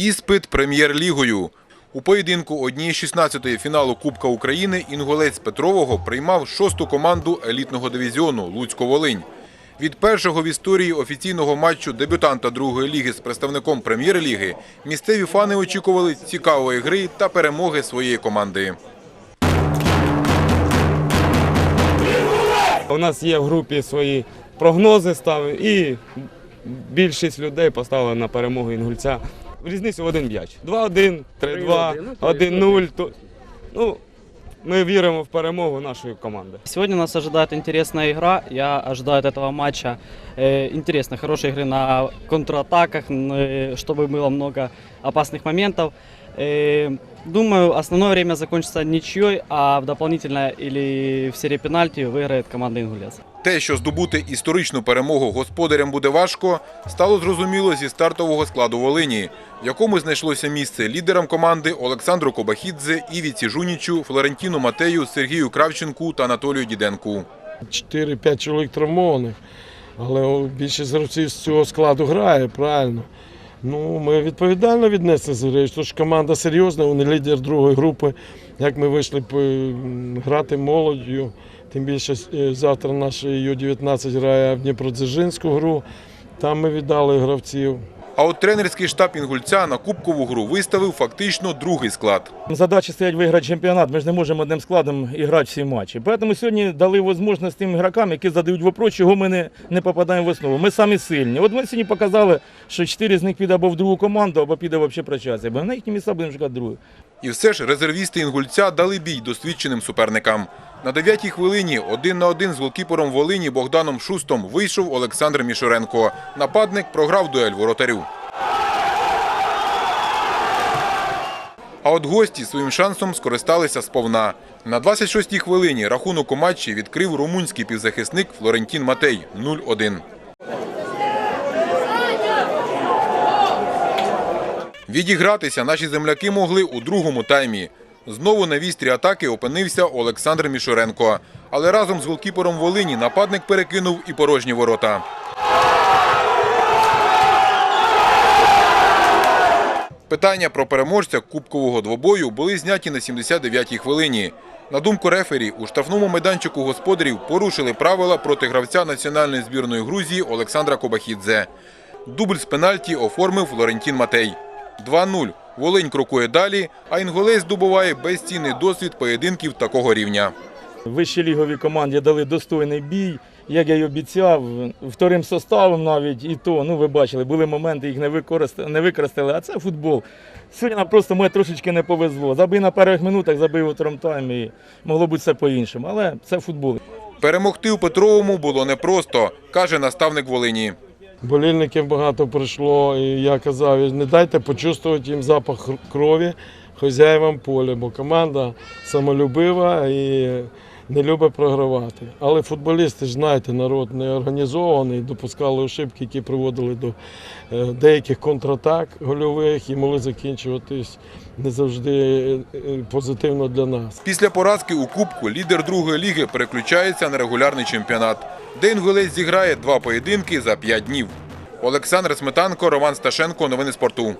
Іспит прем'єр-лігою. У поєдинку однієї 16-ї фіналу Кубка України інгулець Петрового приймав шосту команду елітного дивізіону Луцько-Волинь. Від першого в історії офіційного матчу дебютанта другої ліги з представником прем'єр-ліги місцеві фани очікували цікавої гри та перемоги своєї команди. У нас є в групі свої прогнози ставили, і більшість людей поставили на перемогу інгульця Різницю в один м'яч. 2-1, 3-2, 1-0. То, ну, ми віримо в перемогу нашої команди. Сегодня нас ожидает интересная игра. Я ожидаю от этого матча э, интересной, хорошей игры на контратаках, н- э, чтобы было много опасных моментов. Э, думаю, основное время закончится ничьей, а в дополнительное или в серии пенальти выиграет команда «Ингулец». Те, що здобути історичну перемогу господарям буде важко, стало зрозуміло зі стартового складу Волині, в якому знайшлося місце лідерам команди Олександру Кобахідзе, Івіці Жунічу, Флорентіну Матею, Сергію Кравченку та Анатолію Діденку. 4-5 чоловік травмованих, але більшість гравців з цього складу грає, правильно. Ну, ми відповідально віднеслися. Тож команда серйозна, вони лідер другої групи. Як ми вийшли грати молоддю, тим більше е, завтра наш Ю-19 грає в Дніпродзержинську гру. Там ми віддали гравців. А от тренерський штаб інгульця на кубкову гру виставив фактично другий склад. Задача стоять виграти чемпіонат. Ми ж не можемо одним складом грати всі матчі. Тому сьогодні дали можливість тим гравцям, які задають вопрос, чого ми не, не попадаємо в основу. Ми самі сильні. От ми сьогодні показали, що чотири з них піде або в другу команду, або піде взагалі прощатися. Бо на їхні місця будемо шукати другу. І все ж резервісти інгульця дали бій досвідченим суперникам. На дев'ятій хвилині один на один з голкіпером Волині Богданом Шустом вийшов Олександр Мішуренко. Нападник програв дуель воротарю. А от гості своїм шансом скористалися сповна. На 26-й хвилині рахунок у матчі відкрив румунський півзахисник Флорентін Матей 0-1. Відігратися наші земляки могли у другому таймі. Знову на вістрі атаки опинився Олександр Мішуренко. Але разом з голкіпером Волині нападник перекинув і порожні ворота. Питання про переможця кубкового двобою були зняті на 79-й хвилині. На думку рефері, у штрафному майданчику господарів порушили правила проти гравця національної збірної Грузії Олександра Кобахідзе. Дубль з пенальті оформив Флорентін Матей. 2-0. Волинь крокує далі, а інголець здобуває безцінний досвід поєдинків такого рівня. Вищій ліговій команді дали достойний бій. Як я й обіцяв, вторим составом навіть і то, ну ви бачили, були моменти, їх не використали, не використали, а це футбол. Сьогодні нам просто моє трошечки не повезло. Забив на перших минутах, забив у второму таймі. і Могло бути все по-іншому, але це футбол. Перемогти у Петровому було непросто, каже наставник Волині. Болільників багато прийшло, і я казав, не дайте почувствувати їм запах крові хазяївам поля, бо команда самолюбива і не любить програвати. Але футболісти ж знаєте, народ не організований, допускали ошибки, які приводили до е, деяких контратак гольових і могли закінчуватись не завжди е, е, позитивно для нас. Після поразки у Кубку лідер другої ліги переключається на регулярний чемпіонат, де інголець зіграє два поєдинки за п'ять днів. Олександр Сметанко, Роман Сташенко. Новини спорту.